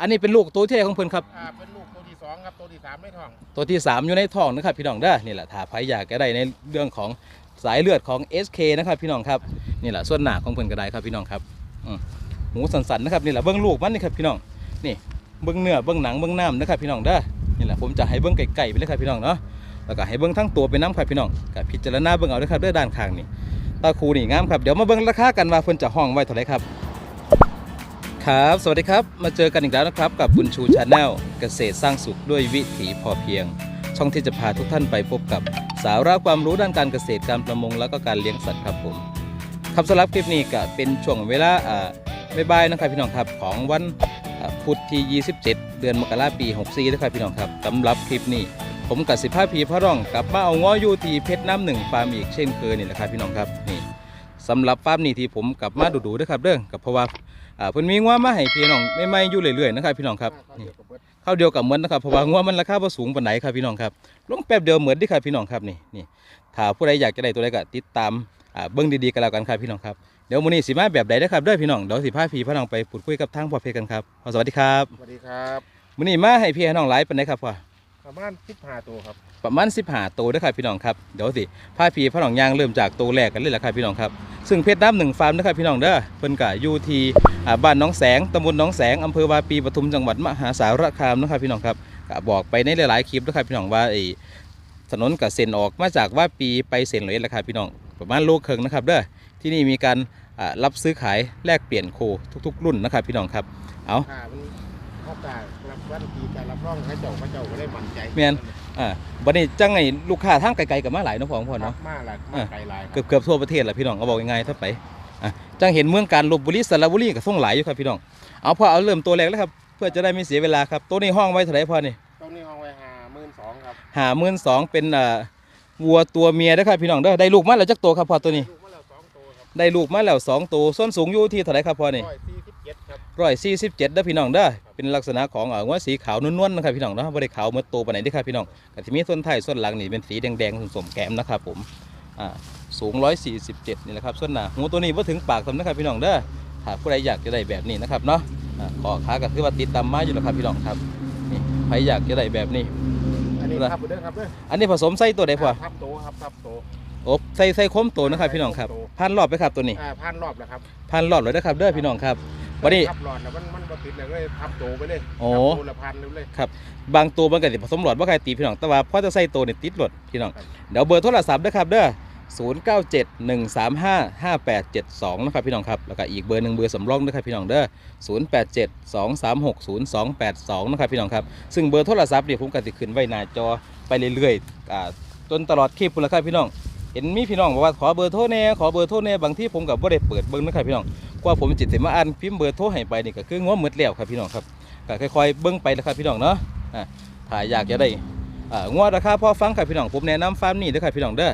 อันนี้เป็นลูกตัวที่ใดของเพิ่นครับ อ่าเป็นลูกตัวที่สองครับตัวที่สามไม่ท้องตัวที่ 3 อยู่ในท้องนะครับพี่น้องเด้อนี่แหละถ้าใครอยากจะได้ในเรื่องของสายเลือดของ SK นะครับพี่น้องครับนี่แหละส่วนหน้าของเพิ่นก็ได้ครับพี่น้องครับอืมหูสันๆนะครับนี่แหละเบื้องลูกมันนี่ครับพี่น้องนี่เบื้องเนื้อเบื้องหนังเบื้องน้ำนะครับพี่น้องเด้อนี่แหละผมจะให้เบื้องไก่ๆไปเลยครับพี่น้องเนาะแล้วก็ให้เบื้องทั้งตัวเป็นน้ำครับพี่น้องก็พิจารณาเบื้องเอาเด้อครับเด้อด้านข้างนี่ตาคูนี่งามครับเดี๋ยวมาเบื้องราคากันว่าเพิ่นจะห้องไว้เท่าไหร่ครับ ครับ สวัสดีครับ มาเจอกันอีกแล้วนะครับ กับบุญชูชาแนลเกษตรสร้างสุขด้วยวิถีพอเพียง ช่องที่จะพาทุกท่านไปพบกับ สาระความรู้ด้านการเกษตรการประมงแล้วก็การเลี้ยงสัตว์ครับผมครับสำหรับคลิปนี้ก็เป็นช่วงเวลาอ่าบ่ายๆนะครับพี่น้องครับของวันพุธที่ 27 เดือนมกราปี 64นะครับพี่น้องครับสำหรับคลิปนี้ ผมกับสิบห้าพีพระร่องกลับมาเอาง้ออยู่ที่เพชรน้ำหนึ่งฟาร์มอีกเช่นเคยนี่แหละครับพี่น้องครับนี่สำหรับฟาร์มนี้ที่ผมกลับมาดูๆนะครับเด้อกับเพราะว่า อ่าเพิ่นมีงัวมาให้พี่น้องใหม่ๆอยู่เรื่อยๆนะครับพี่น้องครับข้าวนี่เดียวกับเบิดข้าวเดียวกับเหมือนนะครับเพราะว่างัวมันราคาบ่สูงปานไหนครับพี่น้องครับลงแป๊บเดียวเหมือนเดิครับพี่น้องครับนี่นี่ถ้าผู้ใดอยากจะได้ตัวใดก็ติดตามอ่าเบิ่งดีๆกันแล้วกันครับพี่น้องครับเดี๋ยวมื้อนี้สิมาแบบใดเด้อครับเด้อพี่น้องเดี๋ยวสิพาพี่พาน้องไปพูดคุยกับทางพ่อเพชรกันครับพ่อสวัสดีครับสวัสดีครับมื้อนี้มาให้พี่ให้น้องหลายปานใดครับพ่อ ประมาณสิบห้าตัวครับประมาณ15ตัวเด้อครับพี่น้องครับเดี๋ยวสิพาพี่พาหนองยางเริ่มจากตัวแรกกันเลยละครับพี่น้องครับซึ่งเพชรน้ำหนึ่งฟาร์มนะครับพี่น้องเด้อเพิ่นก็อยู่ที่อ่าบ้านหน้องแสงตำบลหน้องแสงอำเภอวาปีปทุมจังหวัดมหาสารคามนะครับพี่น้องครับก็บอกไปในหลายๆคลิปนะครับพี่น้องว่าไอ้ถนนกับเส้นออกมาจากว่าปีไปเส้นเลยละครับพี่น้องประมาณโลครึ่งนะครับเด้อที่นี่มีการอ่ารับซื้อขายแลกเปลี่ยนโคทุก ๆ รุ่นนะครับพี่น้องครับเอา อ่ามัน เขาตารับวันทีการรับรองให้เจ้าพระเจ้าก็ได้มั่นใจแม่น อ่าวันนี้จังไงลูกค้าทางไกลๆกับมาหลายเนาะพ่อของพ่อครัเนาะบมาหลายมาอ่าไกลหลายคเกืรัอบ บเกือบทั่วประเทศแหละพี่น้องเอาบอกยังไงถ้าไปอะจังเห็นเมืองการลบบุรีสระบุรีกับส่งหลายอยู่ครับพี่น้องเอาพอเอาเริ่มตัวแรกแล้วครับเพื่อจะได้ไม่เสียเวลาครับตัวนี้ห้องไว้เท่าไหร่พอนี่ต้นนี้ห้องไว้ห้าหมื่นสองครับหาหมื่นสองเป็นอ่าวัวตัวเมียนะครับพี่น้องเด้อได้ลูกมาแล้วจักตัวครับพอตัวนี้ ลูกมาแล้วสองตัวครับได้ลูกมาแล้วสองตัวส้นสูงอยู่ที่เท่าไหรครับพอนี่ร้อยสี่สิบเจ็ดครับ ร้อยสี่สิบเจ็ดเด้อพี่น้องเด้อเป็นลักษณะของอ่าวัวสีขาวนวลๆนะครับพี่น้องเนาะไม่ได้ขาวเหมื่อนโตปานไหนเด้อครับพี่น้องแต่ที่มีส่วนท้ายส่วนหลังนี่เป็นสีแดงๆสมๆแก้มนะครับผมอ่าสูงร้อยสี่สิบเจ็ดนี่แหละครับส่วนหน้าหูตัวนี้ว่าถึงปากทำนะครับพี่น้องเด้อถ้าผู้ใดอยากจะได้แบบนี้นะครับเนาะอ่าขอค้าก็คือว่าติดตามมาอยู่แล้วครับพี่น้องครับนี่ใครอยากจะได้แบบนี้ อันนี้เหรอครับเด้อครับเด้ออันนี้ผสมไส้ตัวใดพอทับโตครับทับโตโอบใส่ใส่คมโตนะครับพี่น้องครับพันรอบไปครับตัวนี้อ่าพันรอบแล้วครับพันรอบเลยนะครับเด้อพี่น้องครับ วันนี้ ทับหลอดแล้วมันมันบ่ติดเลยก็เลยทับโตไปเลยโอ้ ทับโตละพันเลยบางตัวมันก็สิผสมหลอดว่าใครตีพี่น้อง แต่ว่าพอจะใส่ตัวเนี่ยติดหลอดพี่น้อง เดี๋ยวเบอร์โทรศัพท์นะครับเด้อ0 9 7 1 3 5 5 8 7 2นะครับพี่น้องครับ แล้วก็อีกเบอร์หนึ่งเบอร์สำรองด้วยครับพี่น้องเด้อ0 8 7 2 3 6 0 2 8 2นะครับพี่น้องครับ ซึ่งเบอร์โทรศัพท์เนี่ยผมก็จะขึ้นไว้หน้าจอไปเรื่อยๆอ่าจนตลอดคลิปพุ่นละครับพี่น้อง เห็นมีพี่น้องบอกว่าขอเบอร์โทรแน่ขอเบอร์โทรแน่บางที่ผมกับบ่ได้เปิดเบิ่งนะครับพี่น้องกว่าผมจิตสิมาอ่านพิมพ์เบอร์โทรให้ไปนี่ก็คือง้อหมดแล้วครับพี่น้องครับก็ค่อยๆเบิ่งไปนะครับพี่น้องเนาะอ่าถ้าอยากจะได้อ่าง้อราคาพอฟังครับพี่น้องผมแนะนำฟาร์มนี่เด้อครับพี่น้องเด้อ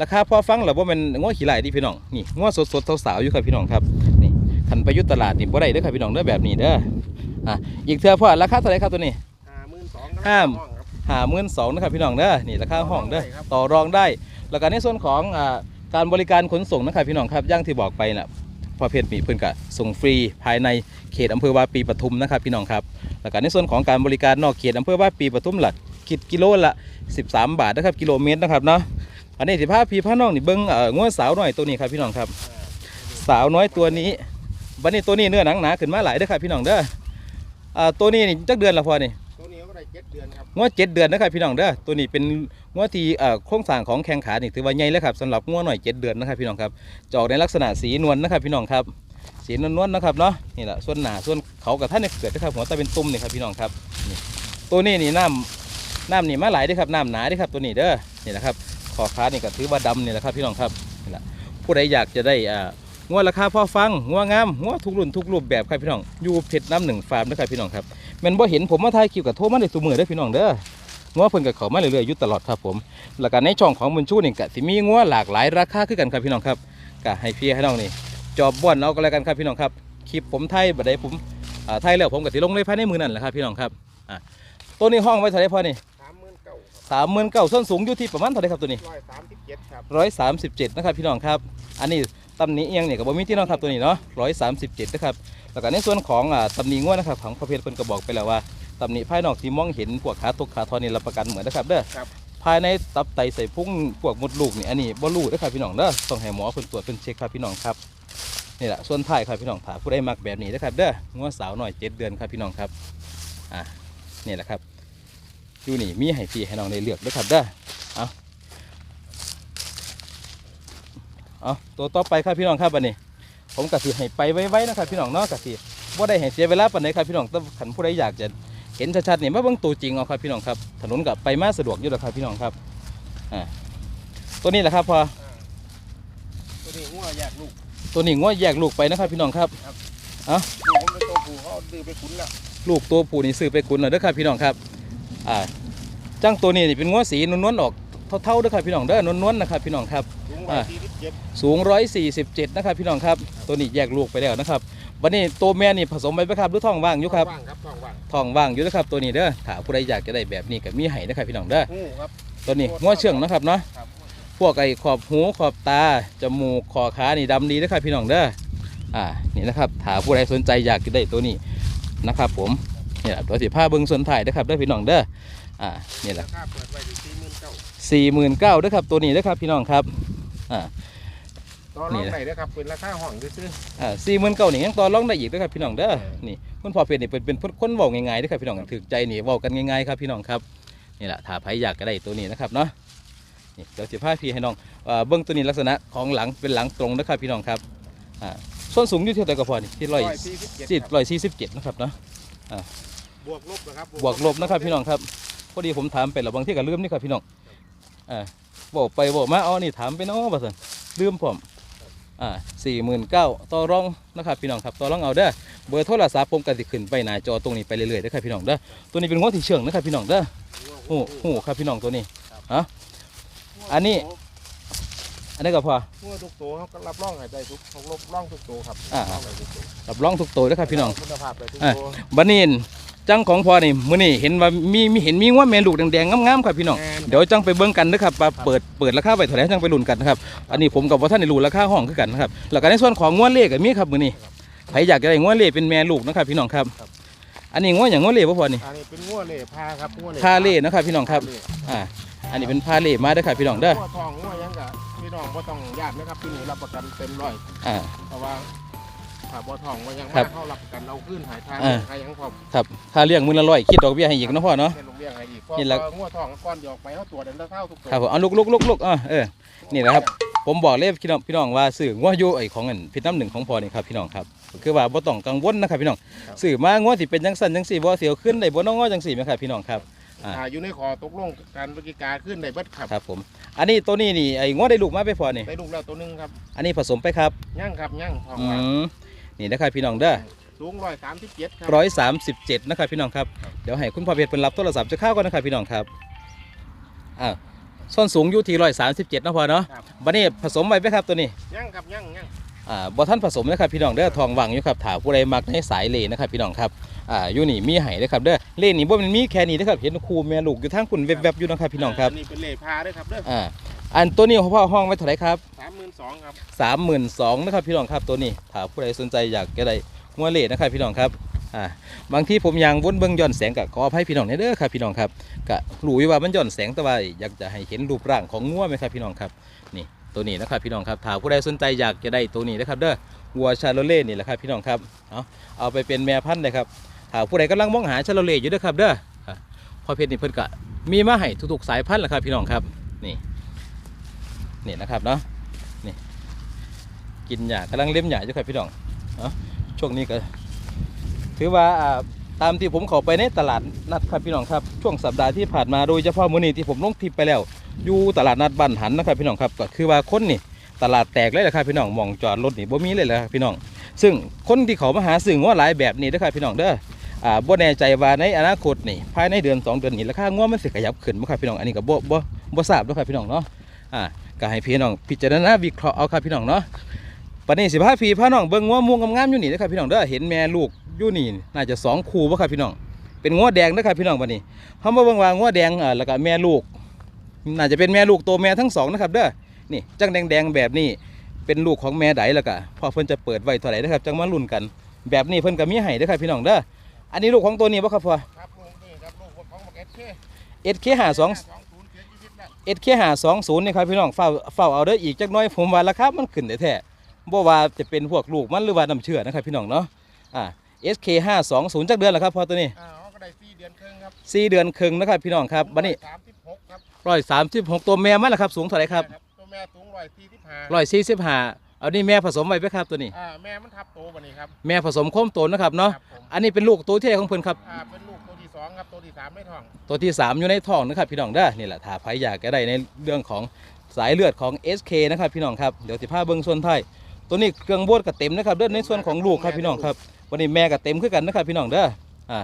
ราคาพอฟังแล้วบ่แม่นง้อขี้ไหลดิพี่น้องนี่ง้อสดๆสาวๆอยู่ครับพี่น้องครับนี่คันไปอยุตลาดนี่บ่ได้เด้อครับพี่น้องเด้อแบบนี้เด้ออะอีกเทื่อพ่อราคาเท่าไหร่ครับตัวนี้ห้าหมื่นสองห้ามครับหาหมื่นสองนะครับพี่น้องเด้อนี่ราคาห้องเด้อต่อรองได้ ครับต่อรองได้แล้วก็ในส่วนของอการบริการขนส่งนะครับพี่น้องครับย่างที่บอกไปนะประเภทมีเพื่อนกะส่งฟรีภายในเขตอำเภอวาปีปทุมนะครับพี่น้องครับแล้วก็ในส่วนของการบริการนอกเขตอำเภอวาปีปทุมละคิดกิโลละ 13 บาทนะครับกิโลเมตรนะครับเนาะอันนี้สิพาพี่พาน้องนี่เบิ้งเอ่องวดสาวหน่อยตัวนี้ครับพี่น้องครับ สาวน้อยตัวนี้วันนี้ตัวนี้เนื้อหนังหนาขึ้นมาหลายเด้อครับพี่น้องเด้ออ่าตัวนี้นี่จักเดือนละพอนี่ เจ็ดเดือนครับงวดเจ็ดเดือนนะครับพี่น้องเด้อตัวนี้เป็นงวดที่เอ่อโครงสร้างของแข้งขานี่ถือว่าใหญ่แล้วครับสำหรับงวดหน่อยเจ็ดเดือนนะครับพี่น้องครับจะออกในลักษณะสีนวลนะครับพี่น้องครับสีนวลๆนะครับเนาะนี่แหละส่วนหนาส่วนเขากับท่านเนี่ยเกิดนะครับหัวตาเป็นตุ่มนี่ครับพี่น้องครับนี่ตัวนี้นี่น้ำน้ำนี่มาหลายด้อครับน้ำหนาด้อครับตัวนี้เด้อนี่แหละครับคอขานี่ก็ถือว่าดำนี่แหละครับพี่น้องครับนี่แหละผู้ใดอยากจะได้อ่างวดราคาพอฟังงวดงามงวดทุกรุ่นทุกรูปแบบครับพี่น้องอยู่เพชรน้ำหนึ่งฟาร์มนะครับพี่น้องครับ แมันบ่เห็นผมมาถ่ายคลิปกับโทรมาในตัวมือเด้อพี่น้องเด้องัวเพิ่นกับเขามาเรื่อยๆอยู่ตลอดครับผมแล้วก็ในช่องของบุญชูนี่ก็สิมีงัวหลากหลายราคาคือกันครับพี่น้องครับก็ให้พี่ให้น้องนี่จอบบ่อนเอาก็แล้วกันครับพี่น้องครับคลิปผมไทยบัดใดผมอ่าไทยแล้วผมก็สิลงในภายในมือนั่นแหละครับพี่น้องครับอ่าตัวนี้ห้องไว้เท่าไหร่พอนี่สามหมื่นเก้าครับสามหมื่นเก้าส้นสูงอยู่ที่ประมาณเท่าไหร่ครับตัวนี้ร้อยสามสิบเจ็ดครับร้อยสามสิบเจ็ดนะครับพี่น้องครับ อันนี้ ตำหนี้เอียงเนี่ยกับบ่มีที่น้องครับตัวนี้เนาะร้อยสามสิบเจ็ดนะครับแล้วก็ในส่วนของอ่าตำหนิง่วนะครับของพระเพชรเพิ่นก็บอกไปแล้วว่าตำหนิภายนอกที่มองเห็นพวกขาตกขาทอนนี่รับประกันเหมือนนะครับเด้อครับ ภายในตับไตใส่พุงพวกมดลูกนี่อันนี้บ่รู้นะครับพี่น้องเด้อต้องให้หมอเพิ่นตรวจเพิ่นเช็คครับพี่น้องครับนี่แหละส่วนท้ายครับพี่น้องถ้าผู้ใดมักแบบนี้นะครับเด้องัวสาวหน่อยเจ็ดเดือนครับพี่น้องครับอ่านี่แหละครับอยู่นี่มีให้พี่ให้น้องได้เลือกเด้อครับเด้อเอา เอาตัวต่อไปครับพี่น้องครับอันนี้ ผมกะสิให้ไปไว้ๆนะครับพี่น้องเนาะกะสิบ่ได้ให้เสียเวลาปานใดครับพี่น้องแต่ขันผู้ใดอยากจะเห็นชัดๆนี่มาเบิ่งตัวจริงเอาครับพี่น้องครับ ถนนกับไปมาสะดวกอยู่แล้วครับพี่น้องครับอ่าตัวนี้แหละครับพอตัวนี้งัวแยกลูกตัวนี้ง้วแยกลูกไปนะครับพี่น้องครับลูกมันเป็นตัวผู้เขาดื้อไปขุนแล้วลูกตัวผู้นี่ซื้อไปขุนแล้วเด้อครับพี่น้องครับอ่าจ้างตัวนี้นี่เป็นง้วสีนวลๆออกเท่าๆเด้อครับพี่น้องเด้อนวลๆนะครับพี่น้องครับสูงร้อย สี่สิบเจ็ดสูง 147 นะครับ พี่น้องครับ ตัวนี้แยกลูกไปแล้วนะครับวันนี้ตัวแม่นี่ผสมไปไหมครับหรือท้องว่างอยู่ครับว่างครับท้องว่างท้องว่างอยู่นะครับ ตัวนี้เด้อถ้าผู้ใดอยากจะได้แบบนี้ก็มีให้นะครับพี่น้องเด้องูครับตัวนี้ง้อเชื่องนะครับเนาะครับพวกไอ้ขอบหูขอบตาจมูกคอขานี่ดำดีนะครับพี่น้องเด้ออ่านี่นะครับถ้าผู้ใดสนใจอยากจะได้ตัวนี้นะครับ ผมเนี่ยตัวสิผ้าเบิ้งส่วนถ่ายนะครับเด้อพี่น้องเด้ออ่านี่แหละราคาเปิดไว้ที่สี่หมื่นเก้าสี่หมื่นเก้าด้วยครับตัวนี้นะครับพี่น้องครับอ่า ต่อรองไหนนะครับเป็นราคาห้องซื้อ อ่าสี่หมื่นเก้านี่ยังต่อรองได้อีกด้วยครับพี่น้องเด้อนี่คุณพ่อเพชรนี่เป็นเป็นคนเว้าง่ายๆเด้วยครับพี่น้องถือใจนี่เว้ากันง่ายๆครับพี่น้องครับนี่แหละถ้าใครอยากจะได้ตัวนี้นะครับเนาะนี่เดี๋ยวสิผ้าพี่ให้น้องอ่าเบิ้งตัวนี้ลักษณะของหลังเป็นหลังตรงนะครับพี่น้องครับอ่าส่วนสูงอยู่เท่าไหร่ก็พอนี่ที่ร้อยสี่สิบเจ็ดสี่ร้อยสี่สิบเจ็ดนะครับเนาะ บวกลบนะครับบวกลบนะครับพี่น้องครับพอดีผมถามไปแล้วบางที่ก็ลืมนี่ครับพี่น้องอ่าบอกไปบอกมาเอานี่ถามไปเนาะบ่สันลืมผม อ่าสี่หมื่นเก้าต่อรองนะครับพี่น้องครับต่อรองเอาเด้อเบอร์โทรศัพท์ผมก็สิขึ้นไปหน้าจอตรงนี้ไปเรื่อยๆเด้อครับพี่น้องเด้อตัวนี้เป็นงวดที่เชื่องนะครับพี่น้องเด้อโอ้โหครับพี่น้องตัวนี้ฮะอันนี้ อันนี้ก็พองัวทุกตัวเขาก็รับรองให้ได้ทุกเขารับรองทุกตัวครับอ่า รับรองได้ทุกตัวรับรองทุกตัวเด้อครับพี่น้อง คุณภาพได้ทุกอะตัว บันนี้ จังของพอนี่มื้อนี้เห็นว่ามีมีเห็นมีว่าแม่ลูกแดงๆงามๆครับพี่น้องแม่นเดี๋ยวจังไปเบิ่งกันนะครับว่าเปิดเปิดราคาไปเท่าไหร่จังไปลุ้นกันนะครับอันนี้ผมกับว่าท่านได้รู้ราคาห้องคือกันนะครับแล้วก็ในส่วนของงวดเลขก็มีครับมื้อนี้ใครอยากจะได้งวดเลขเป็นแม่ลูกนะครับพี่น้องครับ อันนี้งวดอย่างงวดเลขบ่พอนี่อันนี้เป็นงัวเล่พาครับงัวเล่พาเล่นะครับพี่น้องครับอ่าอันนี้เป็นพาเล่มาเด้อครับพี่น้องเด้องัวทองงัวหยังกะพี่น้องบ่ต้องญาตินะครับพี่นี่รับประกันเต็มร้อยอ่าเพราะว่า ถ้าบ่ทองบ่หยังครัมาบเขารับประกันเราขึ้นหายทางอ่าใครยังพร้อมครับค่าเลี้ยงมื้อละร้อยคิดดอกเบี้ยให้อีกเนาะพ่อเนาะ เป็นโรงเรียนให้อีกเพนี่ราะละว่างัวทองก้อนเดียวไปเขาตัวเดินเท่าทุกตัวครับผมเอาลุกลุกลุกลุกอ่าเออ นี่แหละครับ ผมบอกเลยพี่น้องพี่น้องว่าสื่องวอยู่ไอ้ของอันพิษน้ำหนึ่งของพอนี่ครับพี่น้องครับคือว่าบ่ต้องกังวลนะครับพี่น้องสื่อมางวสิเป็นจังสันจังสี่บ่เสียวขึ้นได้บ่น้องงอจังสี่ไหมครับพี่น้องครับ อ่า อ่าอยู่ในขอตกลงการบริการขึ้นในเบิดครับครับผมอันนี้ตัวนี้นี่ไอ้งวได้ลูกมาไปพอนี่ได้ลูกแล้วตัวหนึงครับอันนี้ผสมไปครับ ย่างครับย่างทองอืหวานม นี่นะครับพี่น้องเด้อสูงร้อยสามสิบเจ็ดครับร้อยสามสิบเจ็ดนะครับพี่น้องครับเดี๋ยวให้คุณพ่อเพชรเป็นรับโทรศัพท์จะเข้าก่อนนะครับพี่น้องครับอ่าส้นสูงอยู่ที่ร้อยสามสิบเจ็ดนะพอเนาะครับบัดนี้ผสมไปไหมครับตัวนี้ย่างครับย่างย่างอ่าบ่ท่านผสมนะครับพี่น้องเด้อทองวังอยู่ครับถาผู้ใดมักในสายเลนะครับพี่น้องครับอ่าอยู่นี่มีไห้นะครับเด้อเลนี่บ่แมันมีแค่นี้นะครับเห็นคู่แม่ลูกอยู่ทางคุณแวบๆอยู่นะครับพี่น้องครับนนี่เป็นเล่พาด้วยครับเด้ออ่า อันตัวนี้พ่อห้องไว้เท่าไหร่ครับสามหมื่นสองครับสามหมื่นสองนะครับพี่น้องครับตัวนี้ถ้าผู้ใดสนใจอยากจะได้งัวเลนะครับพี่น้องครับอ่าบางที่ผมยางวนเบิ่งย้อนแสงกับขออภัยพี่น้องในเด้อครับพี่น้องครับก็รู้อยู่ว่ามันย้อนแสงแต่ว่าอยากจะให้เห็นรูปร่างของงัวไหมครับพี่น้องครับนี่ตัวนี้นะครับพี่น้องครับถ้าผู้ใดสนใจอยากจะได้ตัวนี้นะครับเด้อวัวชาโลเล่นี่แหละครับพี่น้องครับเอาเอาไปเป็นแม่พันธุ์เลยครับถ้าผู้ใดกำลังมองหาชาโลเล่อยู่เด้อครับเด้ออะพ่อเพชรนี่เพิ่นก็มีมาให้ทุกๆสายพันธุ์แหละครับพี่น้องครับนี่ นี่นะครับเนาะนี่กินหญ้ากำลังเล่มหญ้าอยู่ครับพี่น้องเอาะช่วงนี้ก็ ถือว่าตามที่ผมเข้าไปในตลาดนัดครับพี่น้องครับช่วงสัปดาห์ที่ผ่านมาโดยเฉพาะมื้อนี้ที่ผมลงทิปไปแล้ว อยู่ตลาดนัดบ้านหันนะครับพี่น้องครับก็คือว่าคนนี่ตลาดแตกเลยนะครับพี่น้องมองจอดรถนี่บ่มีเลยเลยครับพี่น้อง ซึ่งคนที่เขามาหาซื้อง้อหลายแบบนี้นะครับพี่น้องเด้ออ่าบ่แน่ใจว่าในอนาคตนี่ภายในเดือน 2 เดือนนี้ราคาง้อมันสิขยับขึ้นบ่ครับพี่น้องอันนี้ก็บ่บ่บ่ทราบเด้อครับพี่น้องเนาะอ่า ก็ให้พี่น้องพิจารณาวิเคราะห์เอาครับพี่น้องเนาะปันนี้สิพาพี่พาน้องเบิ่งง้อม่วงงามๆอยู่นี่นะครับพี่น้องเด้อเห็นแม่ลูกอยู่นี่น่าจะสองคู่บ่ครับพี่น้องเป็นง้อแดงนะครับพี่น้องบัดนี้เฮามาเบิ่งว่าง้อแดงอ่าแล้วก็แม่ลูก น่าจะเป็นแม่ลูกตัวแม่ทั้งสองนะครับเด้อนี่จังแดงๆแบบนี้เป็นลูกของแม่ไดแล้วก็พอเพิ่นจะเปิดไว้เท่าไหร่นะครับจังมาลุ้นกัน แบบนี้เพิ่นก็มีให้เด้อครับพี่น้องเด้ออันนี้ลูกของตัวนี้บ่ครับพ่อครับลูกนี่ครับลูกของบักเอสเค SK 5 2สอง ศูนย์เจ็ดยี่สิบแล้ว SK 5 2 0นี่ครับพี่น้องเฝ้าเฝ้าเอาเด้ออีกจักหน้อยผมว่าราคามันขึ้นแท้ๆบ่ว่าจะเป็นพวกลูกมันหรือว่าน้ำเชื่อนะครับพี่น้องเนาะอ่า SK 5 2 0จักเดือนแล้วครับพ่อตัวนี้อ่าเขาก็ได้สี่เดือนครึ่งครับ4เดือนครึ่งนะครับพี่น้องครับบัดนี้สามสิบหกครับ136ตัวแม่มันล่ะครับสูงเท่าไหร่ครับตัวแม่สูงร้อยสี่สิบห้าร้อยสี่สิบห้าเอานี่แม่ผสมไว้ไหมครับตัวนี้อ่าแม่มันทับโตวันนี้ครับแม่ผสมโคมโตนะครับเนาะครับผมอันนี้เป็นลูกตัวที่เท่ของเพิ่นครับอ่าเป็นลูกตัวที่สองครับตัวที่สามไม่ท้อง ตัวที่ 3 อยู่ในท้องนะครับพี่น้องเด้อนี่แหละถ้าใครอยากจะได้ในเรื่องของสายเลือดของ SK นะครับพี่น้องครับเดี๋ยวสิพาเบิ้งส่วนไทยตัวนี้เครื่องบดก็เต็มนะครับเด้อในส่วนของลูกครับพี่น้องครับวันนี้แม่ก็เต็มขึ้นกันนะครับพี่น้องเด้ออ่า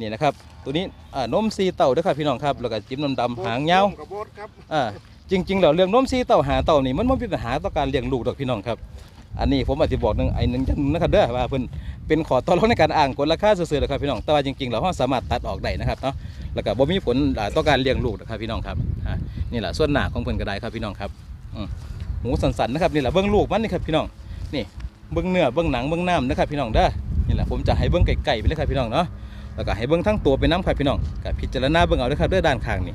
นี่นะครับตัวนี้อ่านมซีเต่าเด้อครับพี่น้องครับแล้วก็จิ้มน้ำดำหางยาวกับโบดครับอ่าจริงๆแล้วเรื่องนมซีเต่าหาเต่านี่มันไม่เป็นปัญหาต่อการเลี้ยงลูกดอกพี่น้องครับอันนี้ผมอาจจะบอกหนึ่งไอ้หนึ่งจังนะครับเด้อว่าเพิ่นเป็นขอต่อรองในการอ่างกฎราคาซื่อๆนะครับพี่น้องแต่ว่าจริงๆแล้วเราสามารถตัดออกได้นะครับเนาะ แล้วก็บ่มีผลอ่าต่อการเลี้ยงลูกนะครับพี่น้องครับอ่านี่แหละส่วนหน้าของเพิ่นก็ได้ครับพี่น้องครับอืมหมูสันๆนะครับนี่แหละเบื้องลูกมันนี่ครับพี่น้องนี่เบื้องเนื้อเบื้องหนังเบื้องน้ำนะครับพี่น้องเด้อนี่แหละผมจะให้เบื้องไก่ๆไปเลยครับพี่น้องเนาะแล้วก็ให้เบื้องทั้งตัวเป็นน้ำครับพี่น้องกับพิจารณาเบื้องเอาเด้อครับเด้อด้านข้างนี่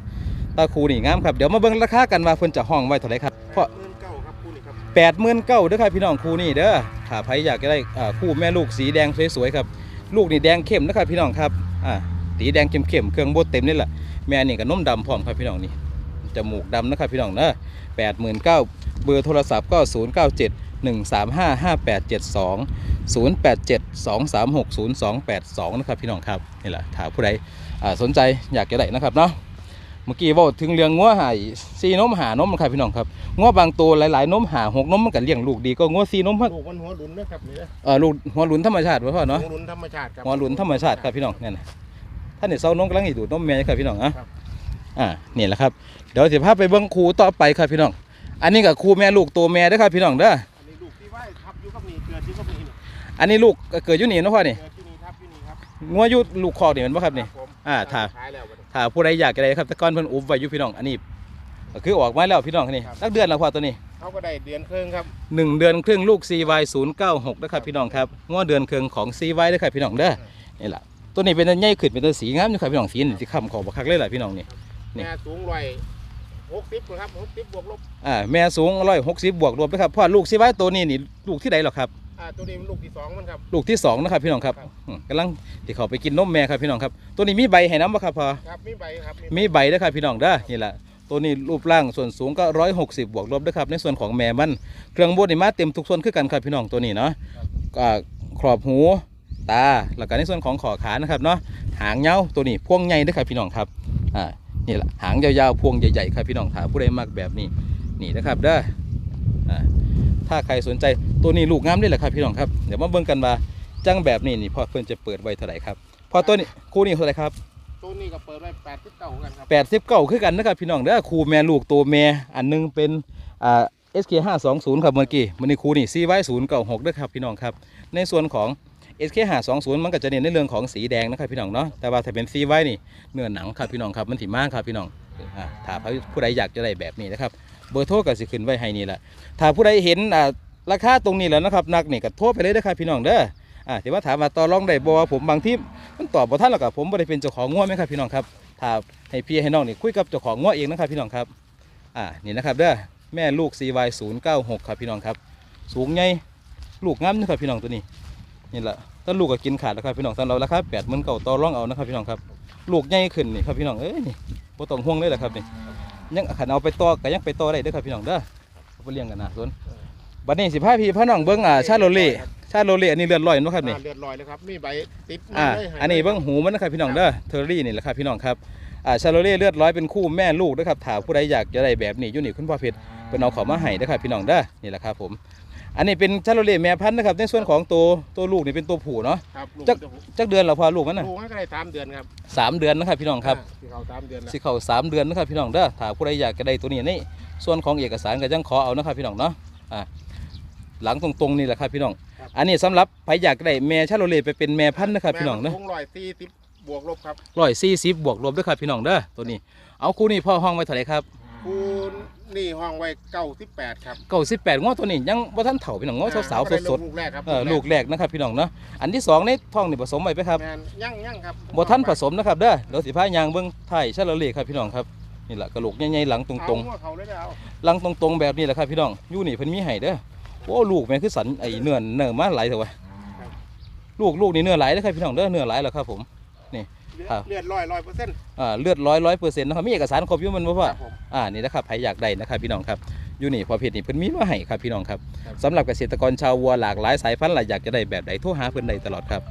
ตาคูนี่งามครับเดี๋ยวมาเบื้องราคากันว่าเพิ่นจะห้องไว้เท่าไหร่ครับเพราะหมื่นเก้าครับคู่นี้ครับแปดหมื่นเก้าเด้อครับพี่น้องคู่นี่เด้อถ้าใครอยากจะได้อ่าคู่แม่ลูกสีแดงสวยๆครับลูกนี่แดงเข้มนะครับพี่น้องครับอ่า สีแดงเข้มๆเครื่องบดเต็มนี่แหละแม่นี่ก็นมดำพร้อมครับพี่น้องนี่จมูกดำนะครับพี่น้องเนอะแปดหมื่นเก้าเบอร์โทรศัพท์ก็ศูนย์เก้าเจ็ดหนึ่งสามห้าห้าแปดเจ็ดสองศูนย์แปดเจ็ดสองสามหกศูนย์สองแปดสองนะครับพี่น้องครับนี่แหละถ้าผู้ใดอ่าสนใจอยากจะได้นะครับเนาะเมื่อกี้บอกถึงเรื่องงัวหายซีนมหานมนะครับพี่น้องครับงัวบางตัวหลายๆนมหาหกนมมันก็เลี้ยงลูกดีก็งัวซีนมพักลูกมันหัวหลุนนะครับนี่นะเออลูกหัวหลุนธรรมชาติไว้พ่อเนาะหัวหลุนธรรมชาติครับหัวหลุนธรรมชาติครับพี่น้องเนี่ย นะท่านนี่เซานมกำลังหิดูดนมแม่ครับพี่น้องอะครับอ่านี่แหละครับเดี๋ยวสิพาไปเบิ่งครูต่อไปครับพี่น้อง อันนี้ก็ครูแม่ลูกตัวแม่เด้อครับพี่น้องเด้ออันนี้ลูกที่ไหวทับอยู่กับนี่เกิดอยู่กับนี่นี่อันนี้ลูกก็เกิดอยู่นี่เนาะพ่อนี่เกิดที่นี่ทับที่นี่ครับงัวอยู่ลูกคอกนี่แมันบ่ครับนี่ผมอ่าถ้าขายแล้วบัดนี้ถ้าผู้ใดอยากจะได้ครับแตะก้อนเพิ่นอุบไว้อยู่พี่น้องอันนี้ก็คือออกมาแล้วพี่น้องนี่ครับสักเดือนแล้วพ่อตัวนี้เขาก็ได้เดือนครึ่งครับหนึ่งเดือนครึ่งลูก CY 096นะครับพี่น้องครับง้อเดือนครึ่งของ CY ด้วยครับพี่น้องเด้อนี่แหละ ตัวนี้เป็นตัวใหญ่ขึ้นเป็นตัวสีงามอยู่ครับพี่น้องสีนี่ที่คำขอบักคักเลยแหละพี่น้องนี่ นี่ แม่สูงร้อยหกสิบครับหกสิบบวกลบอ่าแม่สูง160บวกรวมด้วยครับพ่อลูก CY ตัวนี้นี่ลูกที่ใดหรอครับ อ่าตัวนี้เป็นลูกที่สองมันครับ ลูกที่สองนะครับพี่น้องครับครับ อืมกำลังที่เขาไปกินนมแม่ครับพี่น้องครับ ตัวนี้มีใบให้น้ำบ่ครับพ่อ ครับมีใบครับ มีใบด้วยครับพี่น้องเด้อนี่แหละตัวนี้รูปร่างส่วนสูงก็ 160 บวกลบด้วยครับในส่วนของแม่มัน เครื่องบดนี่มาเต็มทุกส่วนคือกันครับพี่น้องตัวนี้เนาะอ่าครอบหู ตาแล้วก็ในส่วนของขอขานะครับเนาะหางเงาตัวนี้พวงใหญ่ด้วยครับพี่น้องครับอ่านี่แหละหางยาวๆพวงใหญ่ๆครับพี่น้องถ้าผู้ใดมักแบบนี้นี่นะครับเด้ออ่าถ้าใครสนใจตัวนี้ลูกงามด้วยแหละครับพี่น้องครับเดี๋ยวมาเบิ่งกันว่าจังแบบนี้นี่พอเพิ่นจะเปิดไว้เท่าไหร่ครับพอตัวนี้คู่นี้เท่าไหร่ครับตัวนี้ก็เปิดไว้แปดสิบเก้ากันครับแปดสิบเก้าคือกันนะครับพี่น้องเด้อครูแม่ลูกตัวแม่อันหนึงเป็นอ่า SK 5 2 0ครับเมื่อกี้มันนี่ครูนี่ CY 0 9 6ด้วยครับพี่น้องครับในส่วนของ SK 5 2 0มันก็จะเน้นในเรื่องของสีแดงนะครับพี่น้องเนาะแต่ว่าถ้าเป็น CY นี่เนื้อหนังครับพี่น้องครับมันถี่มากครับพี่น้องอ่าถ้าผู้ใดอยากจะได้แบบนี้นะครับเบอร์โทรก็สิขึ้นไว้ให้นี่แหละถ้าผู้ใดเห็นอ่าราคาตรงนี้แล้วนะครับนักนี่ก็โทรไปเลยนะครับพี่น้องเด้ออ่าที่ว่าถามว่าต่อรองได้บ่ผมบางที่มันตอบบ่ทันแล้วก็ผมบ่ได้เป็นเจ้าของงัวไหมครับพี่น้องครับถ้าให้พี่ให้น้องนี่คุยกับเจ้าของง้อเองนะครับพี่น้องครับอ่านี่นะครับเด้อแม่ลูก CY 0 9 6 ครับพี่น้องครับ สูงใหญ่ลูกงามนะครับพี่น้องตัวนี้ นี่แหละถ้าลูกก็กินขาดแล้วครับพี่น้องสำหรับราคาแปดหมื่นเก่าต่อรองเอานะครับพี่น้องครับ ลูกใหญ่ขึ้นนี่ครับพี่น้องเอ้ยนี่บ่ต้องห่วงเลยแหละครับนี่ยังขันเอาไปต่อก็ยังไปต่อได้เด้อครับพี่น้องเด้อเอาไปเลี้ยงกันนะส่วนบัดนี้สิพาพี่พาน้องเบิ่งอ่าชาโลเล่ชาโลเล่อันนี้เลือดลอยเนาะครับนี่อ่าเลือดลอยเลยครับมีใบติดมาอ่าเลยให้อันนี้เบิ้งหูมันนะครับพี่น้องเด้อเทอร์รี่นี่แหละครับพี่น้องครับอ่าชาโลเล่เลือดร้อยเป็นคู่แม่ลูกนะครับถ้าผู้ใดอยากจะได้แบบนี้อยู่นี่คุณพ่อเพชรเป็นเอาเของมาให้นะครับพี่น้องเด้อนี่แหละครับผม อันนี้เป็นชาโลเล่แม่พันธุ์นะครับ ในส่วนของตัวตัวลูกนี่เป็นตัวผู้เนาะครับลูกจักจักเดือนแล้วพอลูกมันน่ะลูกมันก็ได้สามเดือนครับสามเดือนนะครับพี่น้องครับ อ่าที่เขาสามเดือนแล้ว สิเข้าสามเดือนนะครับพี่น้องเด้อถ้าผู้ใดอยากจะได้ตัวนี้นี่ส่วนของเอกสารก็ยังขอเอานะครับพี่น้องเนาะอ่าหลังตรงๆนี่แหละครับพี่น้องอันนี้สำหรับใครอยากได้แม่ชาโลเล่ไปเป็นแม่พันธุ์นะครับพี่น้องเนาะแม่มัสูงร้อยสี่สิบบวกลบครับร้อยสี่สิบบวกลบด้วยครับพี่น้องเด้อตัวนี้ เอาคู่นี้พ่อห้องไว้เท่าไหร่ครับคูณ นี่ห้องไว้เก้าสิบแปดครับเก้าสิบแปดง้อตัวนี้ยังบ่ทันเฒ่าพี่น้องง้อสาวๆสดลูกแรกครับๆเออลูกแรกนะครับพี่น้องเนาะอันที่สองในท้องนี่ผสมไว้ไปครับแมนยั่งยั่งครับบ่ทันผสมนะครับเด้อเดี๋ยวสิพายางเบิ่งไทยชะละเลครับพี่น้องครับนี่แหละกระโหลกใหญ่ๆหลังตรงเอาหัวเขาเลยเด้อเอาๆหลังตรงๆแบบนี้แหละครับพี่น้องอยู่นี่เพิ่นมีให้เด้อโอ้ลูกแม่นคือสันไอ้เนื้อเนื้อมาหลายเถอะวะลูกลูกนี่เนื้อหลายเด้อครับพี่น้องเด้อเนื้อหลายแล้วครับผมเลือด ครับ เลือดร้อยร้อยเปอร์เซ็นต์ อ่าเลือดร้อยร้อยเปอร์เซ็นต์นะครับมีเอกสารครบอยู่มันบ่คพ่อรับผมอ่านี่นะครับใครอยากได้นะครับพี่น้องครับอยู่นี่พอเพจนี่เพิ่นมีมาให้ครับพี่น้องครับครับ สำหรับเกษตรกรชาววัวหลากหลายสายพันธุ์หลายอยากจะได้แบบใดโทรหาเพิ่นได้ตลอดครับ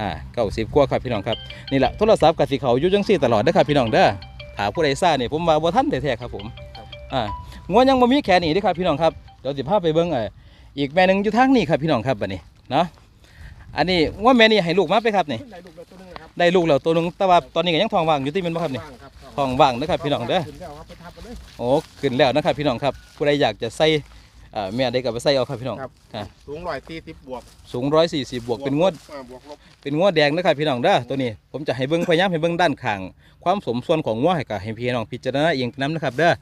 อ่าเก้าสิบกว่าครับพี่น้องครับนี่แหละโทรศัพท์กสิเขาอยู่จังซี่ตลอดเด้อครับพี่น้องเด้อถ้าผู้ใดซ่านี่ผมว่าบ่ทันแท้ๆครับผมอ่างัวยังบ่มีแค่นี้เด้อครับพี่น้องครับเดี๋ยวสิพาไปเบิ่งเอ่ออีกแม่หนึงอยู่ทางนี้ครับพี่น้องครับบัดนี้เนาะ อันนี้งัวแม่นี่ให้ลูกมาไปครับนี่ได้ลูกเดียวตัวหนึงนะครับได้ลูกแล้วตัวหนึงแต่ว่าตอนนี้ก็ยังท้องว่างอยู่ที่แมันบ่ครับนี่ว่างครับท้องว่างนะครับพี่น้องเด้อขึ้นแล้วครับไปทับไปเลย โอ้ขึ้นแล้วนะครับพี่น้องครับผู้ใดอยากจะใส่เอ่อแม่ได้กับไปใส่เอาครับพี่น้องครับ อะสูงร้อยสี่สิบบวกสูงร้อยสี่สิบบวกเป็นงวดอ่าบวกลบเป็นงวดแดงนะครับพี่น้องเด้อตัวนี้ผมจะให้เบิ้งพยายามให้เบิ้งด้านข้างความสมส่วนของงวดให้กับให้พี่น้องพิจารณาเองน้ำนะครับเด้อ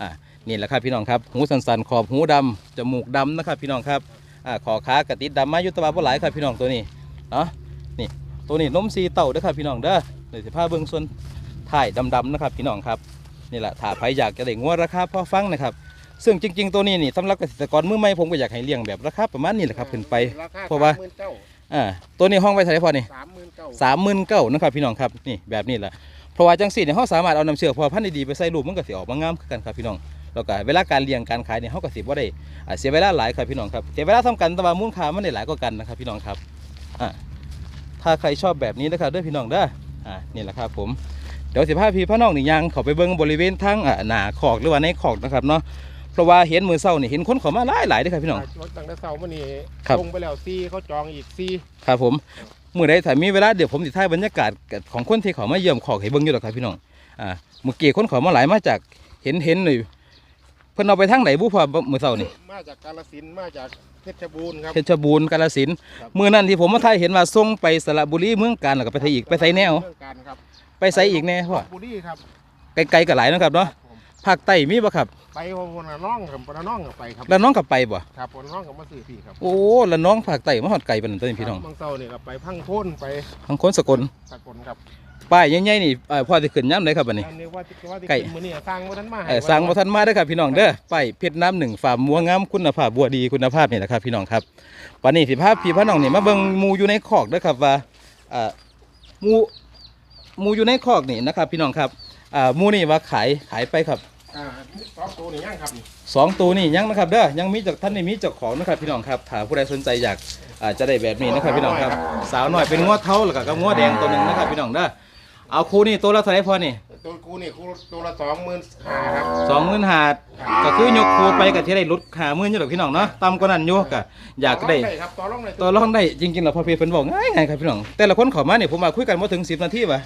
อ่านี่แหละครับพี่น้องครับหูสันๆขอบหูดำจมูกดำนะครับพี่น้องครับอ่า ขอขากระติดดำมายุตวาบ่หลายครับพี่น้องตัวนี้เนาะนี่ตัวนี้นมสีเต่าเด้อครับพี่น้องเด้อเดี๋ยวสิพาเบิ้งส่วนถ่ายดำๆนะครับพี่น้องครับนี่แหละถ้าใครอยากจะได้งวดราคาพอฟังนะครับซึ่งจริง ๆ ตัวนี้นี่สำหรับเกษตรกรมือใหม่ผมก็อยากให้เลี้ยงแบบราคาประมาณนี้แหละครับขึ้นไปราคาเพราะว่าสมหมื่นเก้าอ่าตัวนี้ห้องไว้เท่าไหร่พอนี่สามหมื่นเก้าสามหมื่นเก้านะครับพี่น้องครับนี่แบบนี้แหละเพราะว่าจังสี่เนี่ยเขาสามารถเอาน้ำเชื่อพอพันธุ์ดีๆไปใส่รูปมันก็สิออกมางามคือกันครับพี่น้อง แล้วก็เวลาการเลี้ยงการขายเนี่ยเขาก็สิบ่ได้อ่าเสียเวลาหลายครับพี่น้องครับเสียเวลาทำกันแต่ว่ามูลค่ามันได้หลายกว่ากันนะครับพี่น้องครับอ่าถ้าใครชอบแบบนี้นะครับเด้อพี่น้องเด้ออ่านี่แหละครับผมเดี๋ยวสิพาพี่พ่อน้องนี่ยังเขาไปเบิ่งบริเวณทั้งอ่าหน้าขอกหรือว่าในขอกนะครับเนาะเพราะว่าเห็นมือเศร้านี่เห็นคนเขามาหลายหลายๆเด้อครับพี่น้อง รถตั้งแต่เสาร์มื่อนี้ครับ ลงไปแล้วซีเขาจองอีกซีครับผมมื่อใดถ้ามีเวลาเดี๋ยวผมสิถ่ายบรรยากาศของคนที่เขามาเยี่ยมขอกให้เบิ่งอยู่หรอกครับพี่น้องอ่าเมื่อกี้คนเขามาหลายมาจากเห็นเห็นเลย เพิ่นเอาไปทางไหนบุพอมื้อเช้านี่มาจากกาฬสินธุ์มาจากเพชรบูรณ์ครับเพชรบูรณ์กาฬสินธุ์ครับมื้อนั้นที่ผมมาถ่ายเห็นว่าส่งไปสระบุรีเมืองกาญแล้วก็ไปไทยอีกไปไสแนว เรื่องการครับไปไสอีกแน่พ่อบุรีครับไกลๆก็หลายเนาะครับเนาะผมภาคใต้มีบ่ครับ ไปวันละน้องครับวันละน้องก็ไปครับแล้วน้องก็ไปบ่ครับวันละน้องก็มาซื้อพี่ครับโอ้แล้วน้องภาคใต้มาฮอดไกลปานนั้นตัวนี้พี่น้องบางเสาร์นี่ก็ไปพังโพ้นไปทางคนสกลสกลครับ ป้ายใหญ่ๆนี่เอ่อพ่อสิขึ้นยามใดครับบัดนี้อันนี้ว่าที่ว่าที่ไก่ ขึ้นมือนี่สร้างว่าท่านมาให้เอ่อสร้างบ่ทันมาเด้อครับพี่น้องเด้อไปเพชรน้ำหนึ่งฟาร์มมัวงามคุณภาพบัวดีคุณภาพนี่แหละครับพี่น้องครับวันนี้สิพาพี่พาน้องนี่มาเบิ่งหมูอยู่ในคอกเด้อครับว่าอ่าหมูหมูอยู่ในคอกนี่นะครับพี่น้องครับอ่าหมูนี่ว่าขายขายไปครับ อ่าสองตัวนี่ยังครับนี่สองตัวนี่ยังนะครับเด้อยังมีจากท่านนี่มีเจ้าของนะครับพี่น้องครับถ้าผู้ใดสนใจอยากอ่าจะได้แบบนี้นะครับพี่น้องครับ สาวหน่อยเป็นงวดเท้าแล้วก็กับงวดแดงตัวหนึ่งนะครับพี่น้องเด้อ เอาคู่นี่ตัวละเท่าไหรพอนี่ตัวกูนี่กูตัวละสองหมื่นห้าครับ สองหมื่นหาดก็คือยกครูไปกับที่ได้ลดขามื่นอยู่หรอกพี่น้องเนาะต่ำกว่านั้นอยู่ก็อยากได้ ครับต่อรองได้ตัวรองได้จริงๆแล้วพอเพียเพิ่นบอกง่ายไงครับพี่น้อง แต่ละคนเขอมาเนี่ยผมมาคุยกันมาถึง10นาทีวะ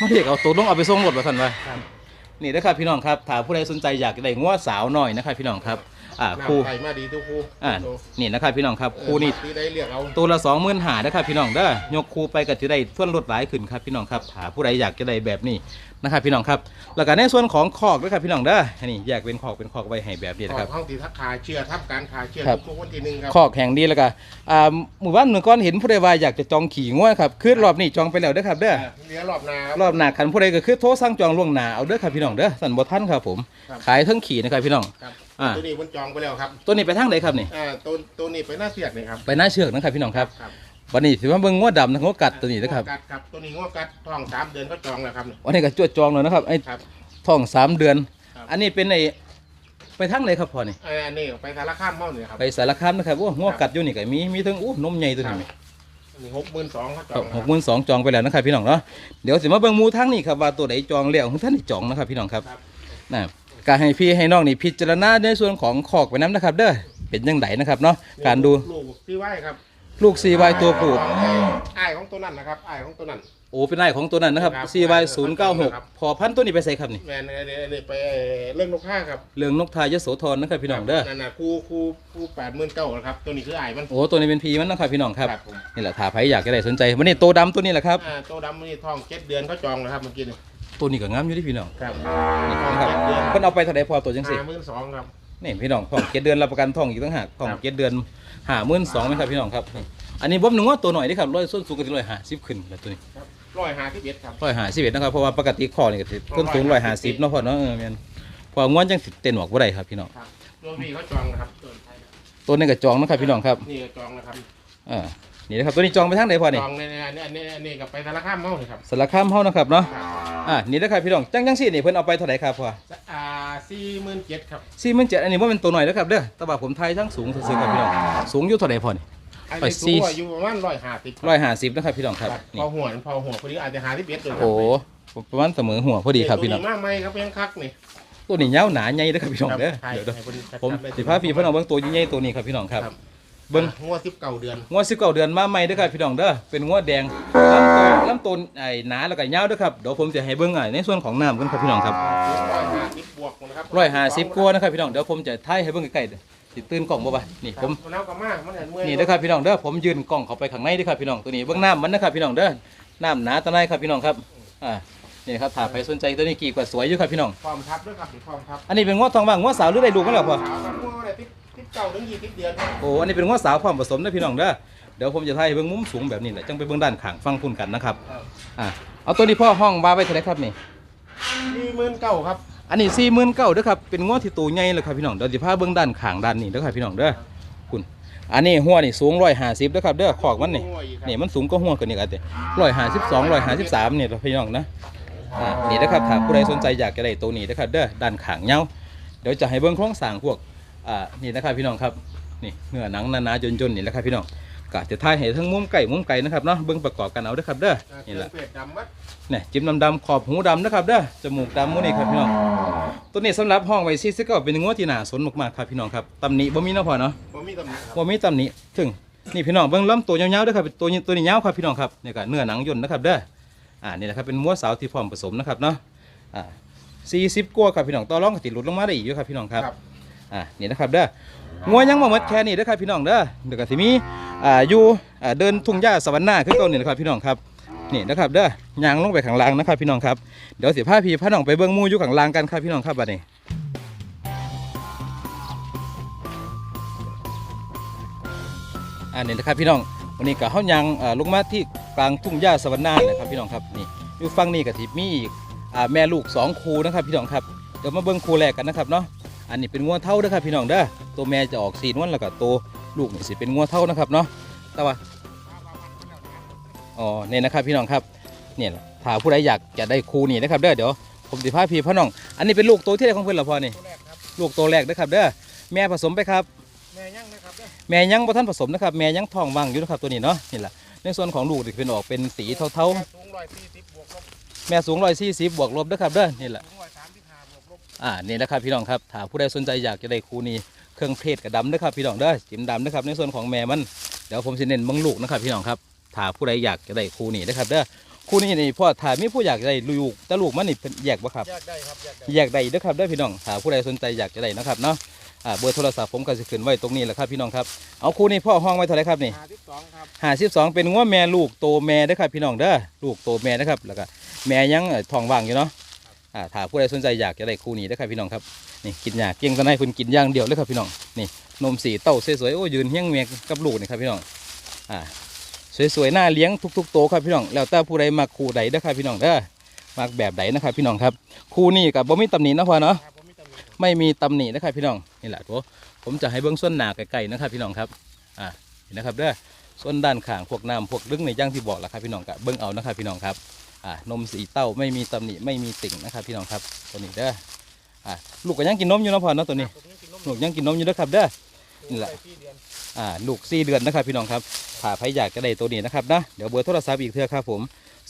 มาเรียกเอาตัวลงเอาไปส่งรถว่าซั่นวะครับนี่นะครับพี่น้องครับถ้าผู้ใดสนใจอยากได้งัวสาวหน่อยนะครับพี่น้องครับ อ่าครูน้ำไข่มาดีทุกครูอ่านี่นะครับพี่น้องครับครูนี่ที่ได้เรียกเอาตัวละ20,000หานะครับพี่น้องเด้อยกครูไปก็จะได้ส่วนลดหลายขึ้นครับพี่น้องครับถ้าผู้ใดอยากจะได้แบบนี้นะครับพี่น้องครับแล้วก็ในส่วนของคอกด้วยครับพี่น้องเด้ออันนี่แยกเป็นคอกเป็นคอกไว้ให้แบบนี้นะครับห้องที่ทักขาเชื่อทับการขาเชื่อครับทุกๆวันที่หนึ่งครับคอกแห่งดีแล้วก็อ่าหมู่บ้านหนึ่งก้อนเห็นผู้ใดว่าอยากจะจองขี่ง่วครับคือรอบนี้จองไปแล้วเด้อครับเด้อเหลือรอบหนาครับรอบหน้าคันผู้ใดก็คือโทรสั่งจองล่วงหน้าเอาเด้อครับพี่น้องเด้อสันบ่ทันครับผมครับขายทั้งขี่นะครับพี่น้องครับ อ่า ตัวนี้มันจองไปแล้วครับตัวนี้ไปทางไหนครับนี่ อ่าตัวตัวนี้ไปหน้าเสียกนี่ครับ ไปหน้าเชือกนะครับพี่น้องครับครับ วันนี้ถือว่าเบิ่งงวดดำนะงวดกัดตัวนี้นะครับ งวกัดครับตัวนี้งวกัดท้องสามเดือนก็จองแล้วครับวันนี้ก็จวดจองแล้วนะครับไอ้ครับ ท้องสามเดือน ครับ อันนี้เป็นไอ้ไปทางไหนครับพ่อนี่ เอ่ออันนี้ไปสารข้ามเมาเนี่ยครับ ไปสารคามนะครับโอ้งวกัดอยู่นี่ก็มีมีทั้งอู้นมใหญ่ตัวนี้อันนี้หกหมื่นสองเขาจครัอบงหกหมื่นสองจองไปแล้วนะครับพี่น้องเนาะเดี๋ยวสิมาเบิ่งหมูทั้งนี้ครับว่าตัวไหนจองแล้วของท่านได้จองนะครับพี่น้องครับครับ นะ การให้พี่ให้น้องนี่พิจารณาในส่วนของขอกไปน้ำนะครับ เด้อเป็นยังไงนะครับเนาะการดูลูกที่ไหวครับ ลูก CY ตัวผู้ไอ้ายของตัวนั้นนะครับไอ้ายของตัวนั้นโอ้เป็นไอ้ของตัวนั้นนะครับครับ CY ครับ096พอพันธุ์ตัวนี้ไปใส่ครับนี่แมนอันนี้อันนี้ไปเรื่องนกข้าครับเรื่องนกทายโสธรนะครับพี่น้องเด้อนั่นน่ะครูครูครูแปดหมื่นเก้าครับตัวนี้คือไอ้ายมันโอ้ตัวนี้เป็นพีมันนะครับพี่น้องครับผมนี่แหละถ้าใครอยากจะได้สนใจวันนี้ตัวดำตัวนี้แหละครับอ่าตัวดำนี่ท้องเจ็ดเดือนเขาจองแล้วครับเมื่อกี้นี่ ตัวนี้ก็งามอยู่ที่พี่น้องครับนี่นะครับเพิ่นเอาไปเท่าใดพอตัวจังซี่ห้าหมื่นสองครับ นี่พี่น้องท้องเจ็ดเดือนรับประกันท้องอีกต่างหากท้องครับ เจ็ดเดือนห้าหมื่นสองไหมครับพี่น้องครับนี่อันนี้บ่มหนึ่งว่าตัวหน่อยนี่ครับร้อยส้นสูงกันที่ร้อยห้าสิบขึ้นแล้วตัวนี้ร้อยห้าที่เบ็ดครับ ร้อยห้าสิบเอ็ดนะครับเพราะว่าปกติคอนี่ก็สิต้นสูงร้อยห้าสิบเนาะพ่อเนาะเออแม่นพอง้วนจังสิเต้นออกบ่ได้ครับพี่น้องครับตัวพี่เขาจองนะครับตัวไทยนะตัวนี้ก็จองนะครับพี่น้องครับนี่ก็จองนะครับอ่า นี่นะครับตัวนี้จองไปทางไหนพ่อจนี่องในในอันนี้อันนี้กับไปธนาคารเมาเลยครับสารคามเฮานะครับเนาะอ่านี่นะครับพี่น้องจังจังซี่นี่เพิ่นเอาไปเท่าไหร่ครับพ่ออ่าสี่หมื่นเจ็ดครับสี่หมื่นเจ็ดอันนี้ว่าเป็นตัวหน่อยนะครับเด้อต่ว่าผมไทยทั้งสูงซื่อๆครับพี่น้องสูงอยู่เท่าไหร่พอนี่ไอ้สี่อยู่ประมาณร้อยห้าสิบร้อยห้าสิบนะครับพี่น้องครับพอหัวพอหัวพอดีอาจจะหาที่เบ็ดเลยโอ้ประมาณเสมอหัวพอดีครับพี่น้องมากไหมครับยังคักนี่ตัวนี้ยาวหนาใหญ่เด้อครับพี่น้องเด้อเดี๋ยวเด้อผมสิพาพี่พี่น้องเบิ่งตัวใหญ่ตัวนี้ครับพี่น้องครับ เบิ่ง งวดสิบเก้าเดือนงวด19เดือนมาใหม่เด้อครับพี่น้องเด้อเป็นงวดแดงลำตัวลำต้นไอ้หนาแล้วก็ยาวเด้อครับเดี๋ยวผมจะให้เบิ่งอะในส่วนของน้ำกันครับพี่น้องครับร้อยห้าสิบบวกนะครับร้อยห้าสิบกว่านะครับพี่น้องเดี๋ยวผมจะถ่ายให้เบิ่งใกล้ๆเด้อสิตื่นกล้องบ่บ่ะนี่ผมน้ำกับมากมันเห็นเมื่อยนี่นะครับพี่น้องเด้อผมยืนกล้องเข้าไปข้างในเด้อครับพี่น้องตัวนี้เบื้องน้ำมันนะครับพี่น้องเด้อน้ำหนาตะไนครับพี่น้องครับอ่านี่ครับถ้าใครสนใจตัวนี้กี่กว่าสวยอยู่ครับพี่น้อง ความทับด้วยครับความทับอันนี้เป็นงวดทองว่างงวดสาวหรือได้ลูกกันแล้วพ่อสาวครับงวดอะไรที่ที่ เก้าถึงยี่สิบเดือนครับโอ้อันนี้เป็นงวดสาวความผสมนะพี่น้องเด้อเดี๋ยวผมจะถ่ายให้เบื้องมุมสูงแบบนี้แหละจังไปเบื้องด้านข้างฟังพุ่นกันนะครับอ่าเอาตัวนี้พ่อห้องมาไว้เท่าไหรครับนี่สี่หมื่นเก้าครับอันนี้สี่หมื่นเก้าเด้อครับเป็นงวดที่ตัวใหญ่เลยครับพี่น้องเดี๋ยวจะพาเบื้องด้านข้างด้านนี้เด้อครับพี่น้องเด้อคุณอันนี้หัวนี่สูงร้อยห้าสิบเด้อครับเด้อขอกมันนี่งวดอีกครับนี่มันสูงก็หัวกันนี่กันเด้ร้อยห้าสิบสองร้อยห้าสิบสามนี่พี่น้องนะอ่านี่นะครับถ้าผู้ใดสนใจอยากจะได้ตัวนี้นะครับเด้อด้านขางเงาเดี๋ยวจะให้เบิ้งโครงสร้างพวก อ่านี่นะครับพี่น้องครับนี่เนื้อหนังหนาๆจนๆนี่แหละครับพี่น้องก็จะถ่ายให้ทั้งมุมไก่มุมไก่นะครับเนาะเบิ้งประกอบกันเอาเด้อครับเด้ออ่านี่แหละเป็ดดำมัดเนี่ยจิ้มดำๆขอบหูดำนะครับเด้อจมูกดำหมูนี่ครับพี่น้องตัวนี้สำหรับห้องไว้ซีซิก็เป็นงวดที่น่าสนมากๆครับพี่น้องครับตำหนิบ่มีเนาะพ่อเนาะบ่มีตำหนิครับว่ามีตำหนิถึงนี่พี่น้องเบิ่งลำตัวยาวๆเด้วยครับตัวนี้ตัวนี้ยาวครับพี่น้องครับนี่ก็เนื้อหนังย่นนะครับเด้ออ่านี่นะครับเป็นมัวสาวที่พร้อมผสมนะครับเนาะอ่าสี่สิบกว่าครับพี่น้องต่อรองก็ติดหลุดลงมาได้อีกอยู่ครับพี่น้องครับครับ อ่านี่นะครับเด้องัวยังบ่หมดแค่นี้เด้อครับพี่น้องเด้อเดี๋ยวก็สิมีอ่าอยู่อ่าเดินทุ่งหญ้าสวรรค์หน้าคือเก่านี่นะครับพี่น้องครับนี่นะครับเด้อยางลงไปข้างล่างนะครับพี่น้องครับเดี๋ยวสิพาพี่พาน้องไปเบิ่งมู่อยู่ข้างล่างกันครับพี่น้องครับบัดนี้อันนี้นะครับพี่น้องวันนี้ก็เฮายังลงมาที่กลางทุ่งหญ้าสวรรค์นาเลยครับพี่น้องครับนี่อยู่ฝั่งนี้ก็สิมีอีกอ่าแม่ลูกสองคู่นะครับพี่น้องครับเดี๋ยวมาเบิ่งคู่แรกกันนะครับเนาะ อันนี้เป็นงัวเท่าเด้อครับพี่น้องเด้อตัวแม่จะออกสีนวลแล้วก็ตัวลูกนี่สิเป็นงัวเท่านะครับเนาะแต่ว่าอ๋อนี่นะครับพี่น้องครับเนี่ยแหละถ้าผู้ใดอยากจะได้คู่นี้นะครับเด้อเดี๋ยวผมสิพาพี่พ่อน้อง อันนี้เป็นลูกตัวที่ไหนของเพิ่นล่ะพ่อนี่ตัวแรกครับลูกตัวแรกนะครับเด้อแม่ผสมไปครับแม่ยังนะครับเด้อแม่ยังบ่ทันผสมนะครับแม่ยังท้องว่างอยู่นะครับตัวนี้เนาะนี่แหละในส่วนของลูกนี่เป็นออกเป็นสีเทาสูงร้อยสี่สิบบวกลบๆแม่สูง140บวกลบนะครับเด้อนี่แหละสูงร้ อยสามสิบห้าบวกลบอ่านี่นะครับพี่น้องครับถ้าผู้ใดสนใจอยากจะได้คู่นี้เครื่องเพศกับดำนะครับพี่น้องเด้อจิ้มดำนะครับในส่วนของแม่มันเดี๋ยวผมสิเน้นเบังลูกนะครับ พี่น้องครับถ้าผู้ใดอยากจะได้คู่นี้นะครับเด้อคู่นี้นี่พ่อถ้ามีผู้อยากได้ลูกแต่ลูกมันนี่เป็นแยกบ่ครับแยกได้ครับแยกได้อยากได้เด้อครับเด้อพี่น้องถ้าผู้ใดสนใจอยากจะได้นะครับเนาะอ่าเบอร์โทรศัพท์ผมก็จะขึ้นไว้ตรงนี้แหละครับพี่น้องครับเอาคู่นี้พ่อห้องไว้เท่าไหรครับนี่ห้าสิบสองครับห้าสิบสองเป็นง้วแม่ลูกโตแม่เด้อครับพี่น้องเด้อลูกโตแม่นะครับแล้วก็แม่ยังเอ่อท้องว่างอยู่เนาะ อ่าถ้าผู้ใดสนใจอยากจะได้คู่นี้เด้ครับพี่น้องครับนี่กินยาเกี้ยงตะไนคุณกินย่างเดียวเลยครับพี่น้องนี่นมสีเต้าสวยๆโอ้ยืนเฮี้ยงเมียกับลูกนี่ครับพี่น้องอ่าสวยๆหน้าเลี้ยงทุกๆโตครับพี่น้องแล้วแต่ผู้ใดมักคู่ใดเด้ครับพี่น้องเด้อมักแบบใดนะครับพี่น้องครับคู่นี้กับบ่มีตำหนินะพ่อเนาะไม่มีตำหนินะครับพี่น้องนี่แหละตัวผมจะให้เบื้องส่วนหนาไกลๆนะครับพี่น้องครับอ่าเห็นนะครับเด้อส่วนด้านข้างพวกน้ำพวกลึกในย่างที่บอกแหละครับพี่น้องกับเบื้องเอานะครับพี่น้องครับ นมสีเต้าไม่มีตำหนิไม่มีติ่งนะครับพี่น้องครับตัวนี้เด้ออ่าลูกก็ยังกินนมอยู่เนาะพ่อเนาะตัวนี้ผมยังกินนมลูกยังกินนมอยู่เด้อครับเด้อนี่แหละได้สี่เดือนอ่าลูกสี่เดือนนะครับพี่น้องครับถ้าใครอยากจะได้ตัวนี้นะครับนะเดี๋ยวเบอร์โทรศัพท์อีกเท่าครับผม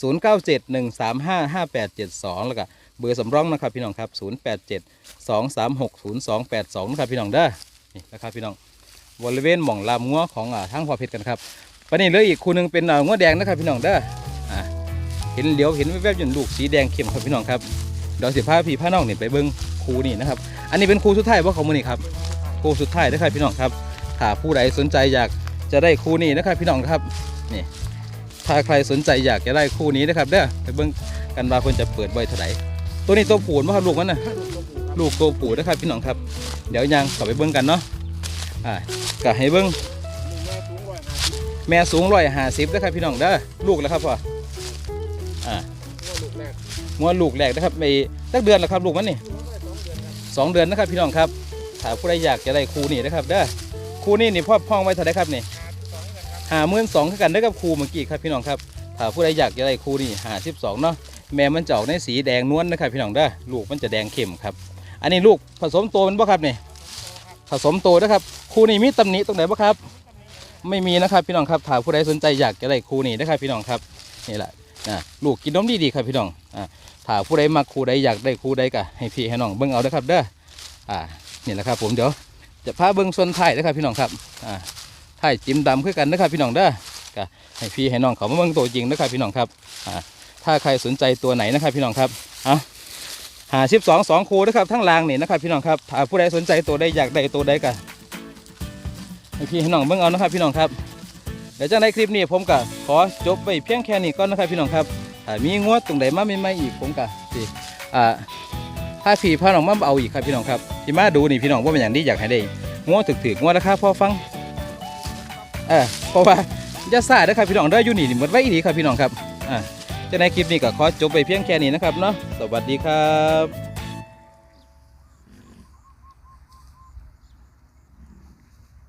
0 9 7 1 3 5 5 8 7 2 แล้วก็เบอร์สำรองนะครับพี่น้องครับ 0 8 7 2 3 6 0 2 8 2นะครับพี่น้องเด้อนี่นะครับพี่น้องบริเวณหม่องลำงัวของอ่าทางพอเพชรกันครับปันนี้เหลยอีกคู่หนึงเป็นอ่างัวแดงนะครับพี่น้องเด้ออ่า เห็นเหลียวเห็นแวบๆอยู่ลูกสีแดงเข้มครับพี่น้องครับเดี๋ยวสิพาพี่พาน้องนี่ไปเบิ้งคูนี่นะครับ อันนี้เป็นคูสุดท้ายว่าเของมือนี่ครับคูสุดท้ายนะครับพี่น้องครับถ้าผู้ใดสนใจอยากจะได้คูนี้นะครับพี่น้องครับนี่ถ้าใครสนใจอยากจะได้คู่นี้นะครับเด้อไปเบิ่งกันว่าเพิ่นจะเปิดไว้เท่าไหร่ตัวนี้ตัวผูนบ่ครับลูกมันนะลูกตัวผูนะครับพี่น้องครับ เดี๋ยวยังกลับไปเบิ่งกันเนาะอ่าก็ให้เบิ่งแม่สูงร้อยห้าสิบนะครับพี่น้องเด้อลูกแล้วครับพ่อ กงัวลูกแรกนะครับไปสักเดือนแล้วครับลูกมันนี่สองเดือนนะครับพี่น้องครับถ้าผู้ใดอยากจะได้ครูนี่นะครับเด้อครูนี่นี่พ่อพ้องไว้เท่าไหรครับนี่หาหมื่นสองคือกันได้กับครูเมื่อกี้ครับพี่น้องครับถ้าผู้ใดอยากจะได้ครูนี่หาสิบสองเนาะแม่มันจะออกในสีแดงนวลนะครับพี่น้องเด้อลูกมันจะแดงเข้มครับ อันนี้ลูกผสมโตมันบ่ครับนี่ผสมโตนะครับครูนี่มีตำหนิตรงไหนบ่ครับ ไม่มีนะครับพี่น้องครับถ้าผู้ใดสนใจอยากจะได้ครูนี่นะครับพี่น้องครับนี่แหละนะลูกกินนมดีๆครับพี่น้องอ่า ถ้าผู้ใดมักครูใดอยากได้ครูใดก็ให้พี่ให้น้องเบิ่งเอาเด้อครับเด้ออ่านี่แหละครับ ผมเดี๋ยวจะพาเบิ่งส่วนท้ายนะครับพี่น้องครับอ่าท้ายจิ้มดำคือกันนะครับพี่น้องเด้อก็ให้พี่ให้น้องเขามาเบิ่งตัวจริงนะครับพี่น้องครับอ่าถ้าใครสนใจตัวไหนนะครับพี่น้องครับเอาหาชิปสองสองครูนะครับทั้งรางนี่นะครับพี่น้องครับถ้าผู้ใดสนใจตัวใดอยากได้ตัวใดก็ให้พี่ให้น้องเบิ่งเอานะครับพี่น้องครับเดี๋ยวจากในคลิปนี้ผมก็ขอจบไปเพียงแค่นี้ก่อนนะครับพี่น้องครับ มีงวดตรงไหนมาใหม่อีกผมกะสิอ่าถ้าพี่พาน้องมาเอาอีกครับพี่น้องครับพี่มาดูนี่พี่น้องว่าเป็นอย่างนี้อยากให้ได้งวดถึกถึกงวดราคาพอฟังเออเพราะว่าจะซาเด้อครับพี่น้องได้อยู่นี่นี่หมดไว้อีกครับพี่น้องครับอ่าจะในคลิปนี้ก็ขอจบไปเพียงแค่นี้นะครับเนาะสวัสดีครับ